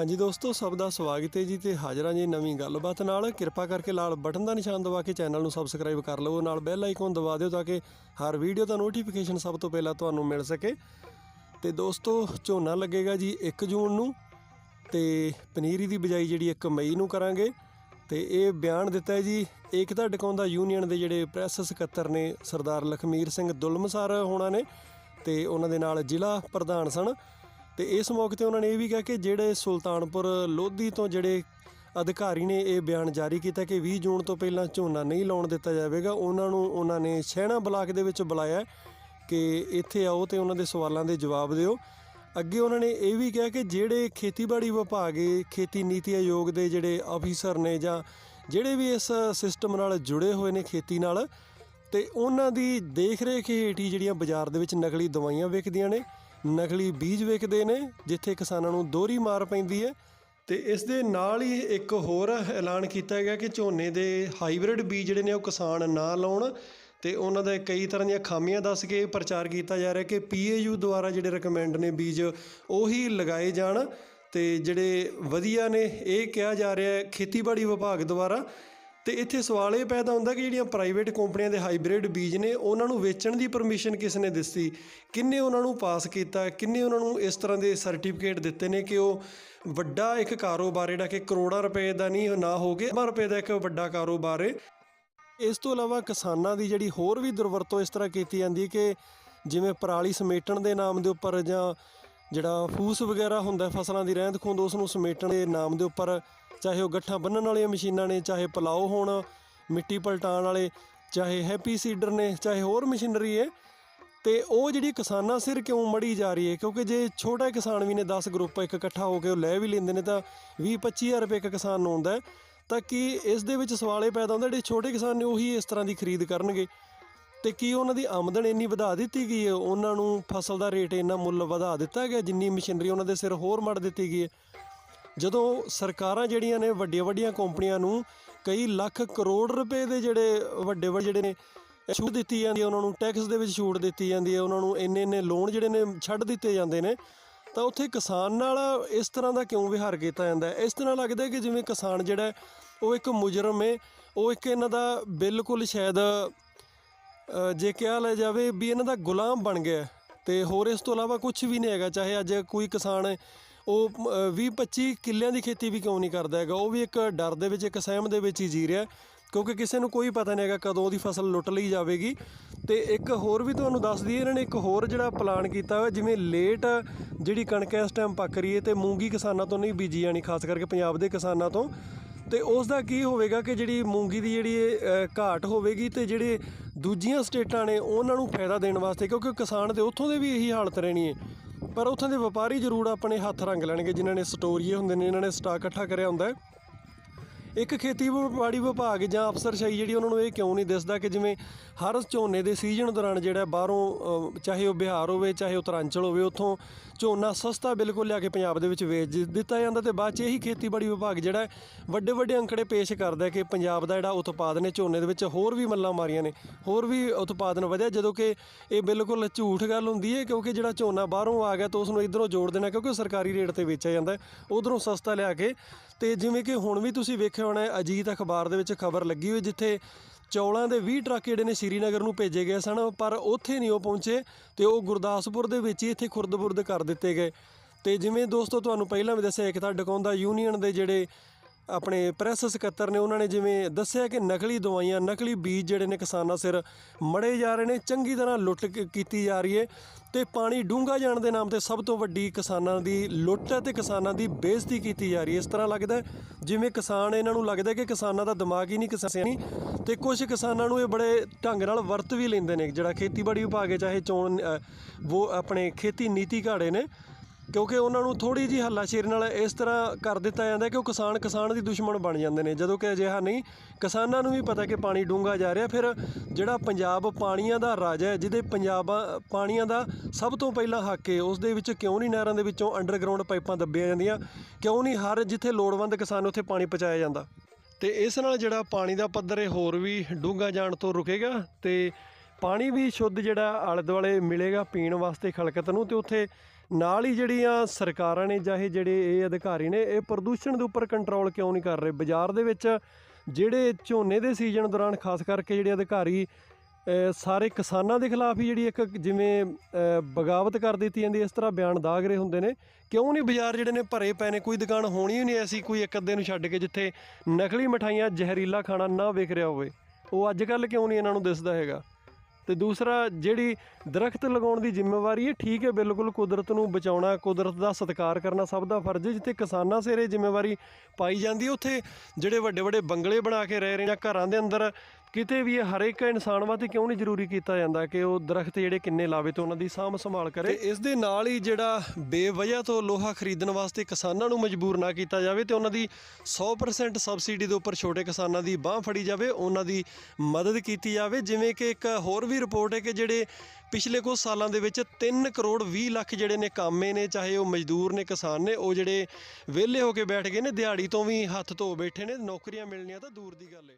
ਹਾਂਜੀ ਦੋਸਤੋ, ਸਭ ਦਾ ਸਵਾਗਤ ਹੈ ਜੀ ਤੇ ਹਾਜ਼ਰਾਂ ਜੀ ਨਵੀਂ ਗੱਲਬਾਤ ਨਾਲ। ਕਿਰਪਾ ਕਰਕੇ ਲਾਲ ਬਟਨ ਦਾ ਨਿਸ਼ਾਨ ਦਬਾ ਕੇ ਚੈਨਲ ਨੂੰ ਸਬਸਕ੍ਰਾਈਬ ਕਰ ਲਵੋ, ਨਾਲ ਬੈਲ ਆਈਕਨ ਦਬਾ ਦਿਓ ਤਾਂ ਕਿ ਹਰ ਵੀਡੀਓ ਦਾ ਨੋਟੀਫਿਕੇਸ਼ਨ ਸਭ ਤੋਂ ਪਹਿਲਾਂ ਤੁਹਾਨੂੰ ਮਿਲ ਸਕੇ। ਤੇ ਦੋਸਤੋ, ਝੋਨਾ ਲੱਗੇਗਾ ਜੀ 1 ਜੂਨ ਨੂੰ ਤੇ ਪਨੀਰੀ ਦੀ ਬਿਜਾਈ ਜਿਹੜੀ 1 ਮਈ ਨੂੰ ਕਰਾਂਗੇ। ਤੇ ਇਹ ਬਿਆਨ ਦਿੱਤਾ ਹੈ ਜੀ, ਏਕਤਾ ਡਕਾਉਂਦਾ ਯੂਨੀਅਨ ਦੇ ਜਿਹੜੇ ਪ੍ਰੈਸ ਸਕੱਤਰ ਨੇ ਸਰਦਾਰ ਲਖਮੀਰ ਸਿੰਘ ਦੁਲਮਸਰ ਹੋਣਾ ਨੇ, ਤੇ ਉਹਨਾਂ ਦੇ ਨਾਲ ਜ਼ਿਲ੍ਹਾ ਪ੍ਰਧਾਨ ਸਨ। ਤੇ ਇਸ ਮੌਕੇ ਤੇ ਉਹਨਾਂ ਨੇ ਇਹ ਵੀ ਕਿਹਾ ਕਿ ਜਿਹੜੇ ਸੁਲਤਾਨਪੁਰ ਲੋਧੀ ਤੋਂ ਜਿਹੜੇ ਅਧਿਕਾਰੀ ਨੇ ਇਹ ਬਿਆਨ ਜਾਰੀ ਕੀਤਾ ਕਿ 20 ਜੂਨ ਤੋਂ ਪਹਿਲਾਂ ਝੋਨਾ ਨਹੀਂ ਲਾਉਣ ਦਿੱਤਾ ਜਾਵੇਗਾ, ਉਹਨਾਂ ਨੂੰ ਉਹਨਾਂ ਨੇ ਸ਼ਹਿਣਾ ਬਲਾਕ ਦੇ ਵਿੱਚ ਬੁਲਾਇਆ ਕਿ ਇੱਥੇ ਆਓ ਤੇ ਉਹਨਾਂ ਦੇ ਸਵਾਲਾਂ ਦੇ ਜਵਾਬ ਦਿਓ। ਅੱਗੇ ਉਹਨਾਂ ਨੇ ਇਹ ਵੀ ਕਿਹਾ ਕਿ ਜਿਹੜੇ ਖੇਤੀਬਾੜੀ ਵਿਭਾਗ ਏ ਖੇਤੀ ਨੀਤੀ ਆਯੋਗ ਦੇ ਜਿਹੜੇ ਅਫੀਸਰ ਨੇ ਜਾਂ ਜਿਹੜੇ ਵੀ ਇਸ ਸਿਸਟਮ ਨਾਲ ਜੁੜੇ ਹੋਏ ਨੇ ਖੇਤੀ ਨਾਲ, ਤੇ ਉਹਨਾਂ ਦੀ ਦੇਖ ਰੇਖ ਹੇਠ ਹੀ ਜਿਹੜੀਆਂ ਬਾਜ਼ਾਰ ਦੇ ਵਿੱਚ ਨਕਲੀ ਦਵਾਈਆਂ ਵਿਕਦੀਆਂ ਨੇ। ਨਕਲੀ ਬੀਜ ਵਿਕਦੇ ਨੇ, ਜਿੱਥੇ ਕਿਸਾਨਾਂ ਨੂੰ ਦੋਹਰੀ ਮਾਰ ਪੈਂਦੀ ਹੈ। ਤੇ ਇਸ ਦੇ ਨਾਲ ਹੀ ਇੱਕ ਹੋਰ ਐਲਾਨ ਕੀਤਾ ਗਿਆ ਕਿ ਝੋਨੇ ਦੇ ਹਾਈਬ੍ਰਿਡ ਬੀਜ ਜਿਹੜੇ ਨੇ ਉਹ ਕਿਸਾਨ ਨਾ ਲਾਉਣ। ਤੇ ਉਹਨਾਂ ਦੇ ਕਈ ਤਰ੍ਹਾਂ ਦੀਆਂ ਖਾਮੀਆਂ ਦੱਸ ਕੇ ਪ੍ਰਚਾਰ ਕੀਤਾ ਜਾ ਰਿਹਾ ਕਿ ਪੀਏਯੂ ਦੁਆਰਾ ਜਿਹੜੇ ਰეკਮੈਂਡ ਨੇ ਬੀਜ, ਉਹੀ ਲਗਾਏ ਜਾਣ। ਤੇ ਜਿਹੜੇ ਵਧੀਆ ਨੇ, ਇਹ ਕਿਹਾ ਜਾ ਰਿਹਾ ਹੈ ਖੇਤੀਬਾੜੀ ਵਿਭਾਗ ਦੁਆਰਾ ਤੇ ਇੱਥੇ ਸਵਾਲ ਇਹ ਪੈਦਾ ਹੁੰਦਾ ਕਿ ਜਿਹੜੀਆਂ ਪ੍ਰਾਈਵੇਟ ਕੰਪਨੀਆਂ ਦੇ ਹਾਈਬ੍ਰਿਡ ਬੀਜ ਨੇ, ਉਹਨਾਂ ਨੂੰ ਵੇਚਣ ਦੀ ਪਰਮਿਸ਼ਨ ਕਿਸ ਨੇ ਦਿੱਤੀ? ਕਿੰਨੇ ਉਹਨਾਂ ਨੂੰ ਪਾਸ ਕੀਤਾ? ਕਿੰਨੇ ਉਹਨਾਂ ਨੂੰ ਇਸ ਤਰ੍ਹਾਂ ਦੇ ਸਰਟੀਫਿਕੇਟ ਦਿੱਤੇ ਨੇ ਕਿ ਉਹ ਵੱਡਾ ਇੱਕ ਕਾਰੋਬਾਰ ਜਿਹੜਾ ਕਿ ਕਰੋੜਾਂ ਰੁਪਏ ਦਾ ਨਹੀਂ, ਨਾ ਹੋ ਕੇ ਲੱਖਾਂ ਰੁਪਏ ਦਾ ਇੱਕ ਵੱਡਾ ਕਾਰੋਬਾਰ ਹੈ। ਇਸ ਤੋਂ ਇਲਾਵਾ ਕਿਸਾਨਾਂ ਦੀ ਜਿਹੜੀ ਹੋਰ ਵੀ ਦੁਰਵਰਤੋਂ ਇਸ ਤਰ੍ਹਾਂ ਕੀਤੀ ਜਾਂਦੀ ਹੈ ਕਿ ਜਿਵੇਂ ਪਰਾਲੀ ਸਮੇਟਣ ਦੇ ਨਾਮ ਦੇ ਉੱਪਰ ਜਾਂ ਜਿਹੜਾ ਫੂਸ ਵਗੈਰਾ ਹੁੰਦਾ ਫਸਲਾਂ ਦੀ ਰਹਿੰਦ ਖੂੰਹਦ ਉਸ ਨੂੰ ਸਮੇਟਣ ਦੇ ਨਾਮ ਦੇ ਉੱਪਰ ਚਾਹੇ ਉਹ ਗੱਠਾਂ ਬੰਨਣ ਵਾਲੀਆਂ ਮਸ਼ੀਨਾਂ ਨੇ, ਚਾਹੇ ਪਲਾਓ ਹੋਣ, ਮਿੱਟੀ ਪਲਟਾਉਣ ਵਾਲੇ, ਚਾਹੇ ਹੈਪੀ ਸੀਡਰ ਨੇ, ਚਾਹੇ ਹੋਰ ਮਸ਼ੀਨਰੀ ਹੈ। ਤੇ ਉਹ ਜਿਹੜੀ ਕਿਸਾਨਾਂ ਸਿਰ ਕਿਉਂ ਮੜੀ ਜਾ ਰਹੀ ਹੈ? ਕਿਉਂਕਿ ਜੇ ਛੋਟਾ ਕਿਸਾਨ ਵੀ ਨੇ 10 ਗਰੁੱਪ ਇੱਕ ਇਕੱਠਾ ਹੋ ਕੇ ਉਹ ਲੈ ਵੀ ਲੈਂਦੇ ਨੇ, ਤਾਂ 20 25000 ਰੁਪਏ ਇੱਕ ਕਿਸਾਨ ਨੂੰ ਆਉਂਦਾ ਤਾਂ ਕਿ ਇਸ ਦੇ ਵਿੱਚ ਸਵਾਲ ਇਹ ਪੈਦਾ ਹੁੰਦਾ, ਜਿਹੜੇ ਛੋਟੇ ਕਿਸਾਨ ਨੇ ਉਹੀ ਇਸ ਤਰ੍ਹਾਂ ਦੀ ਖਰੀਦ ਕਰਨਗੇ? ਤੇ ਕੀ ਉਹਨਾਂ ਦੀ ਆਮਦਨ ਇੰਨੀ ਵਧਾ ਦਿੱਤੀ ਗਈ ਹੈ? ਉਹਨਾਂ ਨੂੰ ਫਸਲ ਦਾ ਰੇਟ ਇੰਨਾ ਮੁੱਲ ਵਧਾ ਦਿੱਤਾ ਗਿਆ, ਜਿੰਨੀ ਮਸ਼ੀਨਰੀ ਉਹਨਾਂ ਦੇ ਸਿਰ ਹੋਰ ਮੜ ਦਿੱਤੀ ਗਈ ਹੈ। ਜਦੋਂ ਸਰਕਾਰਾਂ ਜਿਹੜੀਆਂ ਨੇ ਵੱਡੀਆਂ ਵੱਡੀਆਂ ਕੰਪਨੀਆਂ ਨੂੰ ਕਈ ਲੱਖ ਕਰੋੜ ਰੁਪਏ ਦੇ ਜਿਹੜੇ ਵੱਡੇ ਵੱਡੇ ਜਿਹੜੇ ਨੇ, ਛੂਟ ਦਿੱਤੀ ਜਾਂਦੀ ਹੈ, ਉਹਨਾਂ ਨੂੰ ਟੈਕਸ ਦੇ ਵਿੱਚ ਛੂਟ ਦਿੱਤੀ ਜਾਂਦੀ ਹੈ, ਉਹਨਾਂ ਨੂੰ ਇੰਨੇ ਇੰਨੇ ਲੋਨ ਜਿਹੜੇ ਨੇ ਛੱਡ ਦਿੱਤੇ ਜਾਂਦੇ ਨੇ, ਤਾਂ ਉੱਥੇ ਕਿਸਾਨ ਨਾਲ ਇਸ ਤਰ੍ਹਾਂ ਦਾ ਕਿਉਂ ਵਿਹਾਰ ਕੀਤਾ ਜਾਂਦਾ ਇਸ ਤਰ੍ਹਾਂ ਲੱਗਦਾ ਕਿ ਜਿਵੇਂ ਕਿਸਾਨ ਜਿਹੜਾ ਉਹ ਇੱਕ ਮੁਜਰਮ ਹੈ, ਉਹ ਇੱਕ ਇਹਨਾਂ ਦਾ ਬਿਲਕੁਲ ਸ਼ਾਇਦ ਜੇ ਕਿਹਾ ਲੈ ਜਾਵੇ ਵੀ ਇਹਨਾਂ ਦਾ ਗੁਲਾਮ ਬਣ ਗਿਆ ਹੈ ਤੇ ਹੋਰ ਇਸ ਤੋਂ ਇਲਾਵਾ ਕੁਝ ਵੀ ਨਹੀਂ ਹੈਗਾ, ਚਾਹੇ ਅੱਜ ਕੋਈ ਕਿਸਾਨ ਉਹ 20 25 ਕਿੱਲਿਆਂ ਦੀ ਖੇਤੀ ਵੀ ਕਿਉਂ ਨਹੀਂ ਕਰਦਾ ਹੈਗਾ, ਉਹ ਵੀ ਇੱਕ ਡਰ ਦੇ ਵਿੱਚ, ਇੱਕ ਸਹਿਮ ਦੇ ਵਿੱਚ ਹੀ ਜੀ ਰਿਹਾ ਕਿਉਂਕਿ ਕਿਸੇ ਨੂੰ ਕੋਈ ਪਤਾ ਨਹੀਂ ਹੈਗਾ ਕਦੋਂ ਉਹਦੀ ਫਸਲ ਲੁੱਟ ਲਈ ਜਾਵੇਗੀ। ਤੇ ਇੱਕ ਹੋਰ ਵੀ ਤੁਹਾਨੂੰ ਦੱਸ ਦਈਏ, ਇਹਨਾਂ ਨੇ ਇੱਕ ਹੋਰ ਜਿਹੜਾ ਪਲਾਨ ਕੀਤਾ ਹੋਇਆ, ਜਿਵੇਂ ਲੇਟ ਜਿਹੜੀ ਕਣਕ ਇਸ ਟਾਈਮ ਪੱਕ ਰਹੀ ਹੈ ਤੇ ਮੂੰਗੀ ਕਿਸਾਨਾਂ ਤੋਂ ਨਹੀਂ ਬੀਜੀ ਜਾਣੀ, ਖਾਸ ਕਰਕੇ ਪੰਜਾਬ ਦੇ ਕਿਸਾਨਾਂ ਤੋਂ। ਤੇ ਉਸ ਦਾ ਕੀ ਹੋਵੇਗਾ ਕਿ ਜਿਹੜੀ ਮੂੰਗੀ ਦੀ ਜਿਹੜੀ ਘਾਟ ਹੋਵੇਗੀ ਤੇ ਜਿਹੜੇ ਦੂਜੀਆਂ ਸਟੇਟਾਂ ਨੇ ਉਹਨਾਂ ਨੂੰ ਫਾਇਦਾ ਦੇਣ ਵਾਸਤੇ, ਕਿਉਂਕਿ ਕਿਸਾਨ ਤੇ ਉੱਥੋਂ ਦੇ ਵੀ ਇਹੀ ਹਾਲਤ ਰਹਿਣੀ ਹੈ। ਪਰ ਉੱਥੋਂ ਦੇ ਵਪਾਰੀ ਜ਼ਰੂਰ ਆਪਣੇ ਹੱਥ ਰੰਗ ਲੈਣਗੇ, ਜਿਨ੍ਹਾਂ ਨੇ ਸਟੋਰੀਏ ਹੁੰਦੇ ਨੇ ਇਹਨਾਂ ਨੇ ਸਟਾਕ ਇਕੱਠਾ ਕਰਿਆ ਹੁੰਦਾ ਹੈ। ਇੱਕ ਖੇਤੀਬਾੜੀ ਵਿਭਾਗ ਜਾਂ ਅਫਸਰਸ਼ਾਹੀ ਜਿਹੜੀ ਉਹਨਾਂ ਨੂੰ ਇਹ ਕਿਉਂ ਨਹੀਂ ਦਿਸਦਾ ਕਿ ਜਿਵੇਂ ਹਰ ਝੋਨੇ ਦੇ ਸੀਜ਼ਨ ਦੌਰਾਨ ਜਿਹੜਾ ਬਾਹਰੋਂ ਚਾਹੇ ਉਹ ਬਿਹਾਰ ਹੋਵੇ, ਚਾਹੇ ਉਤਰਾਂਚਲ ਹੋਵੇ, ਉੱਥੋਂ ਝੋਨਾ ਸਸਤਾ ਬਿਲਕੁਲ ਲਿਆ ਕੇ ਪੰਜਾਬ ਦੇ ਵਿੱਚ ਵੇਚ ਦਿੱਤਾ ਜਾਂਦਾ ਤੇ ਬਾਅਦ 'ਚ ਇਹੀ ਖੇਤੀਬਾੜੀ ਵਿਭਾਗ ਜਿਹੜਾ ਵੱਡੇ ਵੱਡੇ ਅੰਕੜੇ ਪੇਸ਼ ਕਰਦਾ ਕਿ ਪੰਜਾਬ ਦਾ ਜਿਹੜਾ ਉਤਪਾਦਨ ਹੈ ਝੋਨੇ ਦੇ ਵਿੱਚ ਹੋਰ ਵੀ ਮੱਲਾਂ ਮਾਰੀਆਂ ਨੇ, ਹੋਰ ਵੀ ਉਤਪਾਦਨ ਵਧਿਆ, ਜਦੋਂ ਕਿ ਇਹ ਬਿਲਕੁਲ ਝੂਠ ਗੱਲ ਹੁੰਦੀ ਹੈ ਕਿਉਂਕਿ ਜਿਹੜਾ ਝੋਨਾ ਬਾਹਰੋਂ ਆ ਗਿਆ ਤਾਂ ਉਸ ਨੂੰ ਇਧਰੋਂ ਜੋੜ ਦੇਣਾ ਕਿਉਂਕਿ ਉਹ ਸਰਕਾਰੀ ਰੇਟ ਤੇ ਵੇਚਿਆ ਜਾਂਦਾ ਹੈ, ਉਧਰੋਂ ਸਸਤਾ ਲਿਆ ਕੇ ਤੇ ਜਿਵੇਂ ਕਿ ਹੁਣ ਵੀ ਤੁਸੀਂ ਵੇਖ ਵੇਖਿਆ ਹੋਣਾ ਅਜੀਤ ਅਖਬਾਰ ਦੇ ਵਿੱਚ ਖਬਰ ਲੱਗੀ ਹੋਈ ਜਿੱਥੇ ਚੌਲਾਂ ਦੇ 20 ਟਰੱਕ ਜਿਹੜੇ ਨੇ ਸ਼੍ਰੀਨਗਰ ਨੂੰ ਭੇਜੇ ਗਏ ਸਨ, ਪਰ ਉੱਥੇ ਨਹੀਂ ਉਹ ਪਹੁੰਚੇ ਤੇ ਉਹ ਗੁਰਦਾਸਪੁਰ ਦੇ ਵਿੱਚ ਹੀ ਇੱਥੇ ਖੁਰਦ-ਬੁਰਦ ਕਰ ਦਿੱਤੇ ਗਏ। ਤੇ ਜਿਵੇਂ ਦੋਸਤੋ, ਤੁਹਾਨੂੰ ਪਹਿਲਾਂ ਵੀ ਦੱਸਿਆ ਇੱਕ ਤਾਂ ਡਕਾਉਂਦਾ ਯੂਨੀਅਨ ਦੇ ਜਿਹੜੇ ਆਪਣੇ ਪ੍ਰੈਸ ਸਕੱਤਰ ਨੇ ਉਹਨਾਂ ਨੇ ਜਿਵੇਂ ਦੱਸਿਆ ਕਿ ਨਕਲੀ ਦਵਾਈਆਂ ਨਕਲੀ ਬੀਜ ਜਿਹੜੇ ਨੇ ਕਿਸਾਨਾਂ ਸਿਰ ਮੜੇ ਜਾ ਰਹੇ ਨੇ ਚੰਗੀ ਤਰ੍ਹਾਂ ਲੁੱਟ ਕੀਤੀ ਜਾ ਰਹੀ ਹੈ ਤੇ ਪਾਣੀ ਡੂੰਘਾ ਜਾਣ ਦੇ ਨਾਮ ਤੇ ਸਭ ਤੋਂ ਵੱਡੀ ਕਿਸਾਨਾਂ ਦੀ ਲੁੱਟ ਹੈ ਤੇ ਕਿਸਾਨਾਂ ਦੀ ਬੇਇੱਜ਼ਤੀ ਕੀਤੀ ਜਾ ਰਹੀ ਹੈ। ਇਸ ਤਰ੍ਹਾਂ ਲੱਗਦਾ ਜਿਵੇਂ ਕਿਸਾਨ ਇਹਨਾਂ ਨੂੰ ਲੱਗਦਾ ਕਿ ਕਿਸਾਨਾਂ ਦਾ ਦਿਮਾਗ ਹੀ ਨਹੀਂ ਕਿਸਾਨੀ ਨਹੀਂ ਤੇ ਕੁਝ ਕਿਸਾਨਾਂ ਨੂੰ ਇਹ ਬੜੇ ਢੰਗ ਨਾਲ ਵਰਤ ਵੀ ਲੈਂਦੇ ਨੇ ਜਿਹੜਾ ਖੇਤੀਬਾੜੀ ਵਿਭਾਗ ਹੈ ਚਾਹੇ ਚੋਣ ਅ, ਉਹ ਆਪਣੇ ਖੇਤੀ ਨੀਤੀ ਘਾੜੇ ਨੇ। ਕਿਉਂਕਿ ਉਹਨਾਂ ਨੂੰ ਥੋੜੀ ਜੀ ਹੱਲਾਸ਼ੇਰੀ ਨਾਲ ਇਸ ਤਰ੍ਹਾਂ ਕਰ ਦਿੱਤਾ ਜਾਂਦਾ ਕਿ ਉਹ ਕਿਸਾਨ ਕਿਸਾਨ ਦੀ ਦੁਸ਼ਮਣ ਬਣ ਜਾਂਦੇ ਨੇ। ਜਦੋਂ ਕਿ ਅਜਿਹਾ ਨਹੀਂ, ਕਿਸਾਨਾਂ ਨੂੰ ਵੀ ਪਤਾ ਕਿ ਪਾਣੀ ਡੂੰਘਾ ਜਾ ਰਿਹਾ। ਫਿਰ ਜਿਹੜਾ ਪੰਜਾਬ ਪਾਣੀਆਂ ਦਾ ਰਾਜ ਹੈ, ਜਿਹਦੇ ਪੰਜਾਬ ਪਾਣੀਆਂ ਦਾ ਸਭ ਤੋਂ ਪਹਿਲਾਂ ਹੱਕ ਹੈ, ਉਸ ਦੇ ਵਿੱਚ ਕਿਉਂ ਨਹੀਂ ਨਹਿਰਾਂ ਦੇ ਵਿੱਚੋਂ ਅੰਡਰਗਰਾਉਂਡ ਪਾਈਪਾਂ ਦੱਬੀਆਂ ਜਾਂਦੀਆਂ? ਕਿਉਂ ਨਹੀਂ ਹਰ ਜਿੱਥੇ ਲੋੜਵੰਦ ਕਿਸਾਨ ਉੱਥੇ ਪਾਣੀ ਪਹੁੰਚਾਇਆ ਜਾਂਦਾ? ਤੇ ਇਸ ਨਾਲ ਜਿਹੜਾ ਪਾਣੀ ਦਾ ਪੱਧਰ ਹੈ, ਹੋਰ ਵੀ ਡੂੰਘਾ ਜਾਣ ਤੋਂ ਰੁਕੇਗਾ ਤੇ ਪਾਣੀ ਵੀ ਸ਼ੁੱਧ ਜਿਹੜਾ ਆਲੇ ਦੁਆਲੇ ਮਿਲੇਗਾ ਪੀਣ ਵਾਸਤੇ ਖਲਕਤ ਨੂੰ ਤੇ ਉੱਥੇ ਨਾਲ ਹੀ ਜਿਹੜੀਆਂ ਸਰਕਾਰਾਂ ਨੇ ਚਾਹੇ ਜਿਹੜੇ ਇਹ ਅਧਿਕਾਰੀ ਨੇ, ਇਹ ਪ੍ਰਦੂਸ਼ਣ ਦੇ ਉੱਪਰ ਕੰਟਰੋਲ ਕਿਉਂ ਨਹੀਂ ਕਰ ਰਹੇ? ਬਾਜ਼ਾਰ ਦੇ ਵਿੱਚ ਜਿਹੜੇ ਝੋਨੇ ਦੇ ਸੀਜ਼ਨ ਦੌਰਾਨ ਖਾਸ ਕਰਕੇ ਜਿਹੜੇ ਅਧਿਕਾਰੀ ਸਾਰੇ ਕਿਸਾਨਾਂ ਦੇ ਖਿਲਾਫ ਹੀ ਜਿਹੜੀ ਇੱਕ ਜਿਵੇਂ ਬਗਾਵਤ ਕਰ ਦਿੱਤੀ ਜਾਂਦੀ ਇਸ ਤਰ੍ਹਾਂ ਬਿਆਨ ਦਾਗ ਰਹੇ ਹੁੰਦੇ ਨੇ। ਕਿਉਂ ਨਹੀਂ ਬਾਜ਼ਾਰ ਜਿਹੜੇ ਨੇ ਭਰੇ ਪਏ ਨੇ? ਕੋਈ ਦੁਕਾਨ ਹੋਣੀ ਹੀ ਨਹੀਂ ਐਸੀ, ਕੋਈ ਇੱਕ ਅੱਧੇ ਨੂੰ ਛੱਡ ਕੇ ਜਿੱਥੇ ਨਕਲੀ ਮਠਾਈਆਂ, ਜ਼ਹਿਰੀਲਾ ਖਾਣਾ ਨਾ ਵਿਕ ਰਿਹਾ ਹੋਵੇ। ਉਹ ਅੱਜ ਕੱਲ ਕਿਉਂ ਨਹੀਂ ਇਹਨਾਂ ਨੂੰ ਦਿਸਦਾ ਹੈਗਾ? ਤੇ ਦੂਸਰਾ, ਜਿਹੜੀ ਦਰਖਤ ਲਗਾਉਣ ਦੀ ਜ਼ਿੰਮੇਵਾਰੀ ਹੈ, ਠੀਕ ਹੈ, ਬਿਲਕੁਲ ਕੁਦਰਤ ਨੂੰ ਬਚਾਉਣਾ, ਕੁਦਰਤ ਦਾ ਸਤਿਕਾਰ ਕਰਨਾ ਸਭ ਦਾ ਫਰਜ਼ ਹੈ, ਜਿੱਥੇ ਕਿਸਾਨਾਂ ਸਿਰੇ ਜ਼ਿੰਮੇਵਾਰੀ ਪਾਈ ਜਾਂਦੀ ਹੈ, ਉੱਥੇ ਜਿਹੜੇ ਵੱਡੇ ਵੱਡੇ ਬੰਗਲੇ ਬਣਾ ਕੇ ਰਹਿ ਰਹੇ ਨੇ ਜਾਂ ਘਰਾਂ ਦੇ ਅੰਦਰ ਕਿਤੇ ਵੀ ਇਹ ਹਰ ਇਨਸਾਨ ਵਾਸਤੇ ਕਿਉਂ ਨਹੀਂ ਜ਼ਰੂਰੀ ਕੀਤਾ ਜਾਂਦਾ ਕਿ ਉਹ ਦਰਖਤ ਜਿਹੜੇ ਕਿੰਨੇ ਲਾਵੇ ਤੇ ਉਹਨਾਂ ਦੀ ਸਾਂਭ ਸੰਭਾਲ ਕਰੇ? ਤੇ ਇਸ ਦੇ ਨਾਲ ਹੀ ਜਿਹੜਾ ਬੇਵਜ੍ਹਾ ਤੋਂ ਲੋਹਾ ਖਰੀਦਣ ਵਾਸਤੇ ਕਿਸਾਨਾਂ ਨੂੰ ਮਜਬੂਰ ਨਾ ਕੀਤਾ ਜਾਵੇ ਤੇ ਉਹਨਾਂ ਦੀ 100% ਸਬਸਿਡੀ ਦੇ ਉੱਪਰ ਛੋਟੇ ਕਿਸਾਨਾਂ ਦੀ ਬਾਹ ਫੜੀ ਜਾਵੇ, ਉਹਨਾਂ ਦੀ ਮਦਦ ਕੀਤੀ ਜਾਵੇ। ਜਿਵੇਂ ਕਿ ਇੱਕ ਹੋਰ ਵੀ ਰਿਪੋਰਟ ਹੈ ਕਿ ਜਿਹੜੇ ਪਿਛਲੇ ਕੁਝ ਸਾਲਾਂ ਦੇ ਵਿੱਚ 3 ਕਰੋੜ 20 ਲੱਖ ਜਿਹੜੇ ਨੇ ਕਾਮੇ ਨੇ, ਚਾਹੇ ਉਹ ਮਜ਼ਦੂਰ ਨੇ, ਕਿਸਾਨ ਨੇ, ਉਹ ਜਿਹੜੇ ਵਿਹਲੇ ਹੋ ਕੇ ਬੈਠ ਗਏ ਨੇ, ਦਿਹਾੜੀ ਤੋਂ ਵੀ ਹੱਥ ਧੋ ਬੈਠੇ ਨੇ, ਨੌਕਰੀਆਂ ਮਿਲਣੀਆਂ ਤਾਂ ਦੂਰ ਦੀ ਗੱਲ ਹੈ